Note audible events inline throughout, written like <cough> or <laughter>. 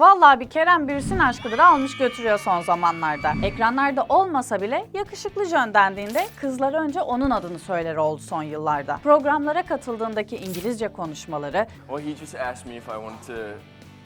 Vallahi bir Kerem Bürsin aşkıdır almış götürüyor son zamanlarda. Ekranlarda olmasa bile yakışıklı Jön dendiğinde kızlar önce onun adını söyler oldu son yıllarda. Programlara katıldığındaki İngilizce konuşmaları, Well, he just asked me if I wanted to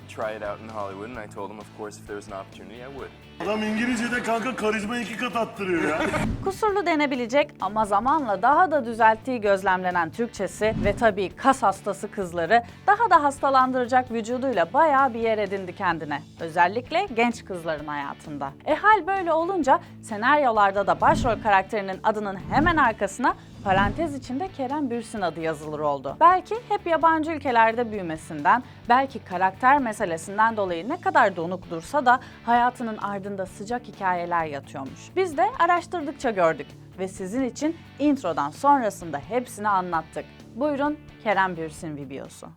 try it out in Hollywood, and I told him, of course, if there was an opportunity, I would. Adam İngilizce'de kanka karizma iki kat attırıyor ya. <laughs> kusurlu denebilecek ama zamanla daha da düzelttiği gözlemlenen Türkçesi ve tabii kas hastası kızları daha da hastalandıracak vücuduyla bayağı bir yer edindi kendine. Özellikle genç kızların hayatında. E hal böyle olunca senaryolarda da başrol karakterinin adının hemen arkasına parantez içinde Kerem Bürsin adı yazılır oldu. Belki hep yabancı ülkelerde büyümesinden, belki karakter meselesinden dolayı ne kadar donuk dursa da hayatının ardında sıcak hikayeler yatıyormuş. Biz de araştırdıkça gördük ve sizin için introdan sonrasında hepsini anlattık. Buyurun Kerem Bürsin videosu.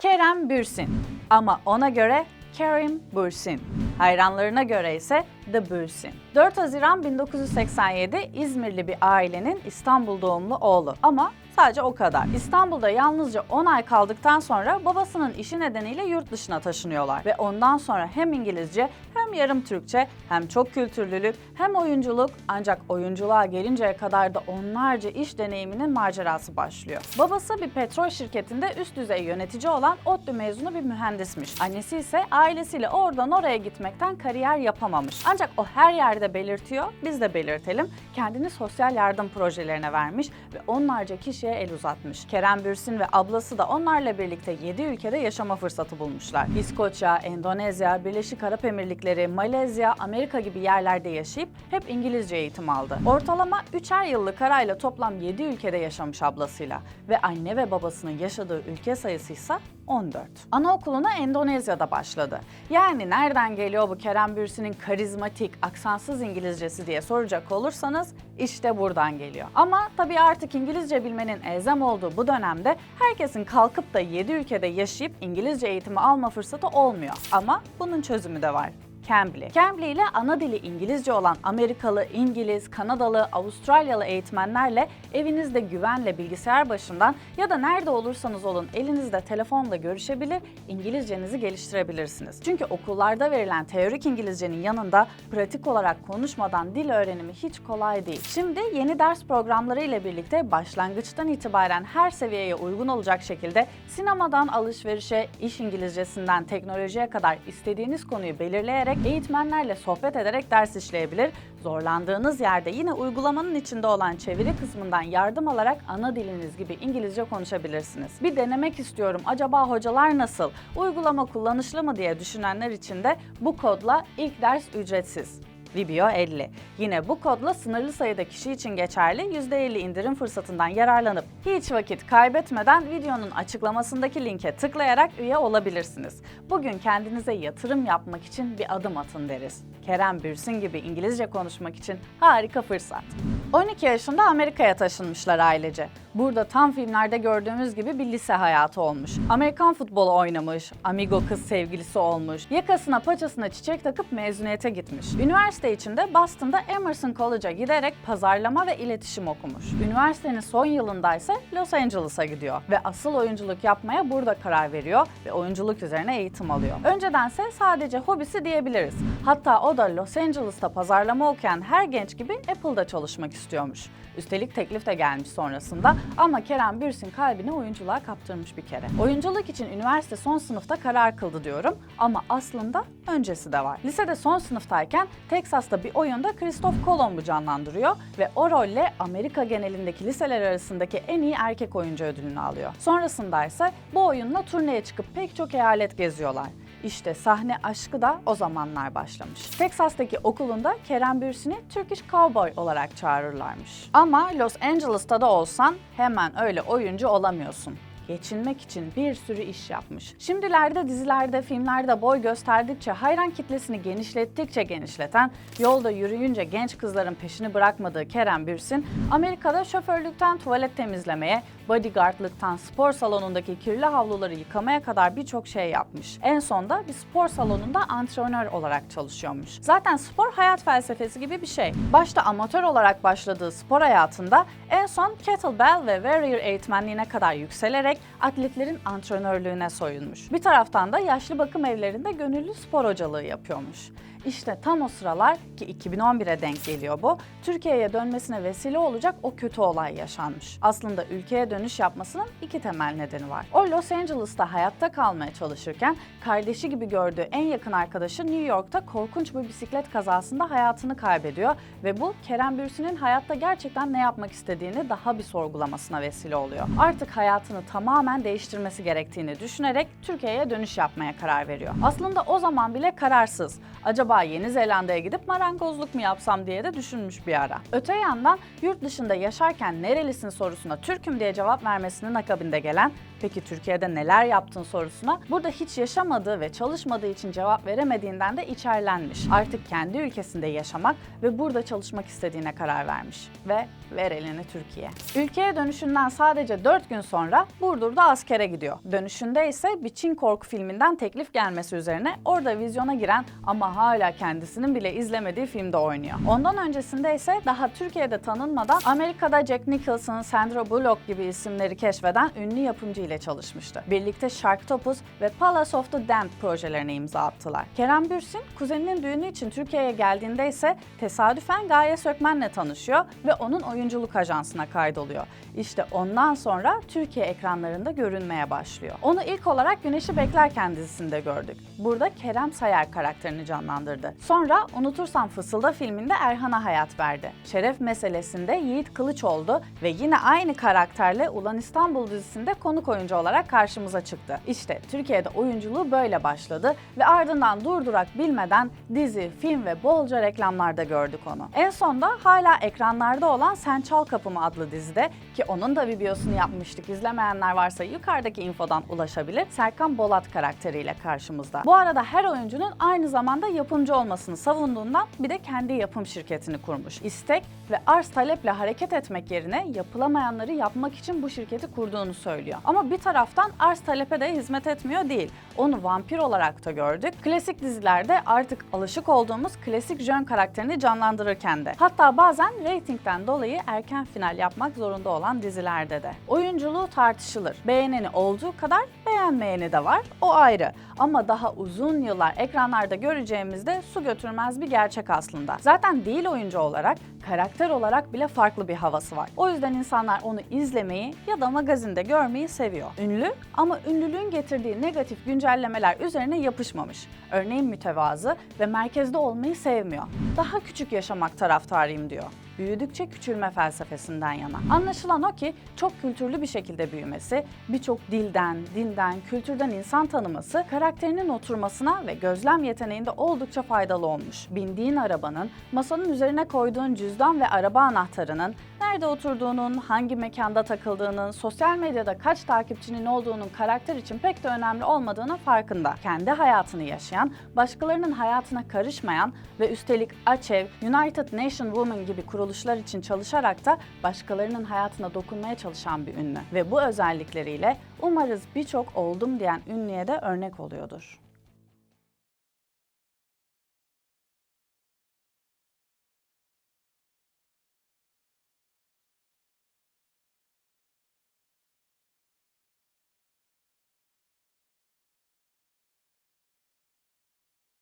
Kerem Bürsin ama ona göre Kerim Bürsin. Hayranlarına göre ise The Bürsin. 4 Haziran 1987 İzmirli bir ailenin İstanbul doğumlu oğlu ama sadece o kadar. İstanbul'da yalnızca 10 ay kaldıktan sonra babasının işi nedeniyle yurt dışına taşınıyorlar ve ondan sonra hem İngilizce hem yarım Türkçe hem çok kültürlülük hem oyunculuk ancak oyunculuğa gelinceye kadar da onlarca iş deneyiminin macerası başlıyor. Babası bir petrol şirketinde üst düzey yönetici olan ODTÜ mezunu bir mühendismiş. Annesi ise ailesiyle oradan oraya gitmekten kariyer yapamamış. Ancak o her yerde belirtiyor, biz de belirtelim. Kendini sosyal yardım projelerine vermiş ve onlarca kişiye el uzatmış. Kerem Bürsin ve ablası da onlarla birlikte 7 ülkede yaşama fırsatı bulmuşlar. İskoçya, Endonezya, Birleşik Arap Emirlikleri, Malezya, Amerika gibi yerlerde yaşayıp hep İngilizce eğitim aldı. Ortalama 3'er yıllık arayla toplam 7 ülkede yaşamış ablasıyla ve anne ve babasının yaşadığı ülke sayısı ise 14. Anaokuluna Endonezya'da başladı. Yani nereden geliyor bu Kerem Bürsin'in karizmatik, aksansız İngilizcesi diye soracak olursanız işte buradan geliyor. Ama tabii artık İngilizce bilmenin elzem olduğu bu dönemde herkesin kalkıp da 7 ülkede yaşayıp İngilizce eğitimi alma fırsatı olmuyor. Ama bunun çözümü de var. Cambly. Cambly ile ana dili İngilizce olan Amerikalı, İngiliz, Kanadalı, Avustralyalı eğitmenlerle evinizde güvenle bilgisayar başından ya da nerede olursanız olun elinizde telefonla görüşebilir, İngilizcenizi geliştirebilirsiniz. Çünkü okullarda verilen teorik İngilizcenin yanında pratik olarak konuşmadan dil öğrenimi hiç kolay değil. Şimdi yeni ders programları ile birlikte başlangıçtan itibaren her seviyeye uygun olacak şekilde sinemadan alışverişe, iş İngilizcesinden teknolojiye kadar istediğiniz konuyu belirleyerek eğitmenlerle sohbet ederek ders işleyebilir. Zorlandığınız yerde yine uygulamanın içinde olan çeviri kısmından yardım alarak ana diliniz gibi İngilizce konuşabilirsiniz. Bir denemek istiyorum. Acaba hocalar nasıl? Uygulama kullanışlı mı diye düşünenler için de bu kodla ilk ders ücretsiz. Vibio 50. Yine bu kodla sınırlı sayıda kişi için geçerli %50 indirim fırsatından yararlanıp hiç vakit kaybetmeden videonun açıklamasındaki linke tıklayarak üye olabilirsiniz. Bugün kendinize yatırım yapmak için bir adım atın deriz. Kerem Bürsin gibi İngilizce konuşmak için harika fırsat. 12 yaşında Amerika'ya taşınmışlar ailece. Burada tam filmlerde gördüğümüz gibi bir lise hayatı olmuş. Amerikan futbolu oynamış, amigo kız sevgilisi olmuş, yakasına paçasına çiçek takıp mezuniyete gitmiş. Üniversite içinde Boston'da Emerson College'a giderek pazarlama ve iletişim okumuş. Üniversitenin son yılında ise Los Angeles'a gidiyor ve asıl oyunculuk yapmaya burada karar veriyor ve oyunculuk üzerine eğitim alıyor. Öncedense sadece hobisi diyebiliriz. Hatta o da Los Angeles'ta pazarlama okuyan her genç gibi Apple'da çalışmak istiyormuş. Üstelik teklif de gelmiş sonrasında ama Kerem Bürsin kalbini oyunculuğa kaptırmış bir kere. Oyunculuk için üniversite son sınıfta karar kıldı diyorum ama aslında öncesi de var. Lisede son sınıftayken Texas'ta bir oyunda Christoph Kolomb'u canlandırıyor ve o rolle Amerika genelindeki liseler arasındaki en iyi erkek oyuncu ödülünü alıyor. Sonrasında ise bu oyunla turneye çıkıp pek çok eyalet geziyorlar. İşte sahne aşkı da o zamanlar başlamış. Texas'taki okulunda Kerem Bürsin'i Turkish Cowboy olarak çağırırlarmış. Ama Los Angeles'ta da olsan hemen öyle oyuncu olamıyorsun geçinmek için bir sürü iş yapmış. Şimdilerde dizilerde, filmlerde boy gösterdikçe, hayran kitlesini genişlettikçe genişleten, yolda yürüyünce genç kızların peşini bırakmadığı Kerem Bürsin, Amerika'da şoförlükten tuvalet temizlemeye, Bodyguardlıktan spor salonundaki kirli havluları yıkamaya kadar birçok şey yapmış. En son da bir spor salonunda antrenör olarak çalışıyormuş. Zaten spor hayat felsefesi gibi bir şey. Başta amatör olarak başladığı spor hayatında en son kettlebell ve warrior eğitmenliğine kadar yükselerek atletlerin antrenörlüğüne soyunmuş. Bir taraftan da yaşlı bakım evlerinde gönüllü spor hocalığı yapıyormuş. İşte tam o sıralar ki 2011'e denk geliyor bu, Türkiye'ye dönmesine vesile olacak o kötü olay yaşanmış. Aslında ülkeye dönüş yapmasının iki temel nedeni var. O Los Angeles'ta hayatta kalmaya çalışırken kardeşi gibi gördüğü en yakın arkadaşı New York'ta korkunç bir bisiklet kazasında hayatını kaybediyor ve bu Kerem Bürsin'in hayatta gerçekten ne yapmak istediğini daha bir sorgulamasına vesile oluyor. Artık hayatını tamamen değiştirmesi gerektiğini düşünerek Türkiye'ye dönüş yapmaya karar veriyor. Aslında o zaman bile kararsız. Acaba Yeni Zelanda'ya gidip marangozluk mu yapsam diye de düşünmüş bir ara. Öte yandan yurt dışında yaşarken nerelisin sorusuna Türk'üm diye cevap vermesinin akabinde gelen peki Türkiye'de neler yaptın sorusuna burada hiç yaşamadığı ve çalışmadığı için cevap veremediğinden de içerlenmiş. Artık kendi ülkesinde yaşamak ve burada çalışmak istediğine karar vermiş ve ver elini Türkiye. Ülkeye dönüşünden sadece 4 gün sonra Burdur'da askere gidiyor. Dönüşünde ise bir Çin korku filminden teklif gelmesi üzerine orada vizyona giren ama hala kendisinin bile izlemediği filmde oynuyor. Ondan öncesinde ise daha Türkiye'de tanınmadan Amerika'da Jack Nicholson, Sandra Bullock gibi isimleri keşfeden ünlü yapımcı ile çalışmıştı. Birlikte Sharktopus ve Palace of the Damned projelerine imza attılar. Kerem Bürsin, kuzeninin düğünü için Türkiye'ye geldiğinde ise tesadüfen Gaye Sökmen'le tanışıyor ve onun oyunculuk ajansına kaydoluyor. İşte ondan sonra Türkiye ekranlarında görünmeye başlıyor. Onu ilk olarak Güneşi Beklerken dizisinde gördük. Burada Kerem Sayar karakterini canlandırdı. Sonra Unutursam Fısılda filminde Erhan'a hayat verdi. Şeref meselesinde Yiğit Kılıç oldu ve yine aynı karakterle Ulan İstanbul dizisinde konuk oyuncu olarak karşımıza çıktı. İşte Türkiye'de oyunculuğu böyle başladı ve ardından durdurak bilmeden dizi, film ve bolca reklamlarda gördük onu. En sonda hala ekranlarda olan Sen Çal Kapımı adlı dizide ki onun da videosunu yapmıştık. İzlemeyenler varsa yukarıdaki infodan ulaşabilir. Serkan Bolat karakteriyle karşımızda. Bu arada her oyuncunun aynı zamanda yapımcı olmasını savunduğundan bir de kendi yapım şirketini kurmuş. İstek ve arz taleple hareket etmek yerine yapılamayanları yapmak için bu şirketi kurduğunu söylüyor. Ama bir taraftan arz talepe de hizmet etmiyor değil. Onu vampir olarak da gördük. Klasik dizilerde artık alışık olduğumuz klasik Jön karakterini canlandırırken de. Hatta bazen reytingden dolayı erken final yapmak zorunda olan dizilerde de. Oyunculuğu tartışılır. Beğeneni olduğu kadar beğenmeyeni de var. O ayrı. Ama daha uzun yıllar ekranlarda göreceğimizde su götürmez bir gerçek aslında. Zaten değil oyuncu olarak, karakter olarak bile farklı bir havası var. O yüzden insanlar onu izlemeyi ya da magazinde görmeyi seviyor. Ünlü ama ünlülüğün getirdiği negatif güncellemeler üzerine yapışmamış. Örneğin mütevazı ve merkezde olmayı sevmiyor. Daha küçük yaşamak taraftarıyım diyor büyüdükçe küçülme felsefesinden yana. Anlaşılan o ki çok kültürlü bir şekilde büyümesi, birçok dilden, dinden, kültürden insan tanıması karakterinin oturmasına ve gözlem yeteneğinde oldukça faydalı olmuş. Bindiğin arabanın, masanın üzerine koyduğun cüzdan ve araba anahtarının, nerede oturduğunun, hangi mekanda takıldığının, sosyal medyada kaç takipçinin olduğunun karakter için pek de önemli olmadığının farkında. Kendi hayatını yaşayan, başkalarının hayatına karışmayan ve üstelik AÇEV, United Nation Women gibi kuruluşlar için çalışarak da başkalarının hayatına dokunmaya çalışan bir ünlü. Ve bu özellikleriyle umarız birçok oldum diyen ünlüye de örnek oluyordur.